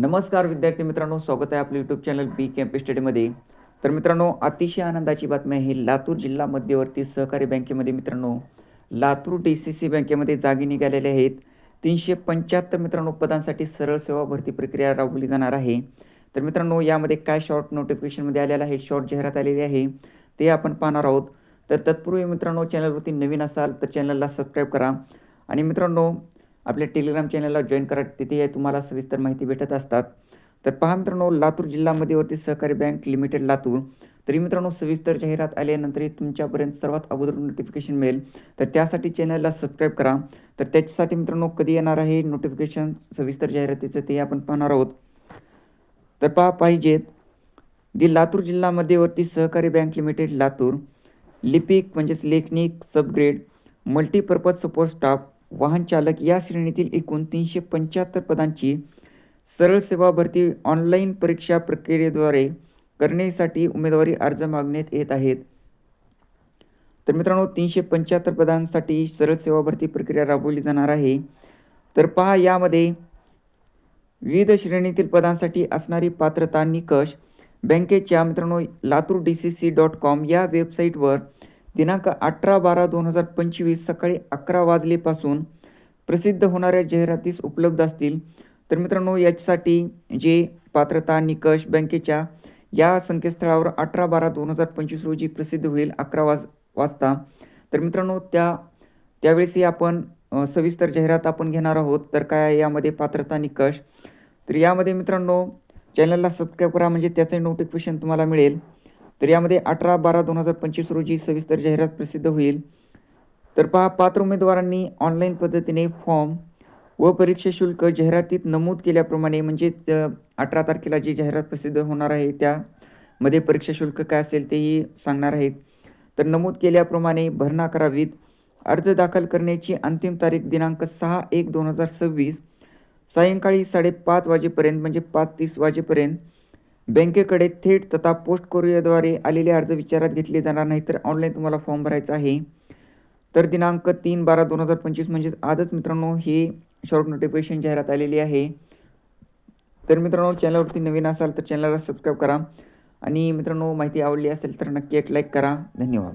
नमस्कार विद्यार्थी मित्रांनो स्वागत आहे आपलं यूट्यूब चॅनल बी कॅम्प स्टडीमध्ये तर मित्रांनो अतिशय आनंदाची बातमी आहे लातूर जिल्हा मध्यवर्ती सहकारी बँकेमध्ये मित्रांनो. लातूर डी सी सी बँकेमध्ये जागी निघालेले आहेत. तीनशे पंच्याहत्तर मित्रांनो पदांसाठी सरळ सेवा भरती प्रक्रिया राबवली जाणार आहे. तर मित्रांनो यामध्ये काय शॉर्ट नोटिफिकेशनमध्ये आलेलं आहे शॉर्ट जाहिरात आलेली आहे ते आपण पाहणार आहोत. तर तत्पूर्वी मित्रांनो चॅनलवरती नवीन असाल तर चॅनलला सबस्क्राईब करा. आणि मित्रांनो आपल्या टेलिग्राम चॅनलला जॉईन करा. तिथे तुम्हाला सविस्तर माहिती भेटत असतात. तर पहा मित्रांनो लातूर जिल्हा मध्यवर्ती सहकारी बँक लिमिटेड लातूर. तरी मित्रांनो सविस्तर जाहिरात आल्यानंतरही तुमच्यापर्यंत सर्वात अगोदर नोटिफिकेशन मिळेल. तर त्यासाठी चॅनलला सबस्क्राईब करा. तर त्याच्यासाठी मित्रांनो कधी येणार आहे नोटिफिकेशन सविस्तर जाहिरातीचं ते आपण पाहणार आहोत. तर पहा पाहिजेत दी लातूर जिल्हा मध्यवर्ती सहकारी बँक लिमिटेड लातूर. लिपिक म्हणजेच लेखनिक सबग्रेड मल्टीपर्पज सपोर्ट स्टाफ वाहन चालक या श्रेणीतील एकूण तीनशे पंच्याहत्तर पदांची सरळ सेवा भरती ऑनलाईन परीक्षा प्रक्रियेद्वारे करण्यासाठी उमेदवारी अर्ज मागण्यात येत आहेत. तर मित्रांनो तीनशे पंच्याहत्तर पदांसाठी सरळ सेवा भरती प्रक्रिया राबवली जाणार आहे. तर पहा यामध्ये विविध श्रेणीतील पदांसाठी असणारी पात्रता निकष बँकेच्या मित्रांनो Latur D C C dot com या वेबसाईटवर दिनांक अठरा बारा दोन हजार पंचवीस सकाळी अकरा वाजलेपासून प्रसिद्ध होणाऱ्या जाहिरातीस उपलब्ध असतील. तर मित्रांनो याच्यासाठी जे पात्रता निकष बँकेच्या या संकेतस्थळावर अठरा बारा दोन हजार पंचवीस रोजी प्रसिद्ध होईल अकरा वाज वाजता. तर मित्रांनो त्या त्यावेळेसही आपण सविस्तर जाहिरात आपण घेणार आहोत. तर काय यामध्ये पात्रता निकष? तर यामध्ये मित्रांनो चॅनलला सबस्क्राईब करा म्हणजे त्याचे नोटिफिकेशन तुम्हाला मिळेल. तर यामध्ये अठरा बारा दोन हजार पंचवीस रोजी सविस्तर जाहिरात प्रसिद्ध होईल. तर पहा पात्र उमेदवारांनी ऑनलाईन पद्धतीने फॉर्म व परीक्षा शुल्क जाहिरातीत नमूद केल्याप्रमाणे म्हणजे अठरा तारखेला जी जाहिरात प्रसिद्ध होणार आहे त्यामध्ये परीक्षा शुल्क काय असेल तेही सांगणार आहेत. तर नमूद केल्याप्रमाणे भरणा करावीत. अर्ज दाखल करण्याची अंतिम तारीख दिनांक सहा एक दोन हजार सव्वीस सायंकाळी साडेपाच वाजेपर्यंत म्हणजे पाच तीस वाजेपर्यंत बँकेकडे थेट तथा पोस्ट कोरियरद्वारे आलेले अर्ज विचारात घेतले जाणार नाही तर ऑनलाईन तुम्हाला फॉर्म भरायचा आहे. तर दिनांक तीन बारा दोन हजार पंचवीस म्हणजेच आजच मित्रांनो हे शॉर्ट नोटिफिकेशन जाहिरात आलेली आहे. तर मित्रांनो चॅनलवरती नवीन असाल तर चॅनलला सबस्क्राईब करा. आणि मित्रांनो माहिती आवडली असेल तर नक्की एक लाईक करा. धन्यवाद.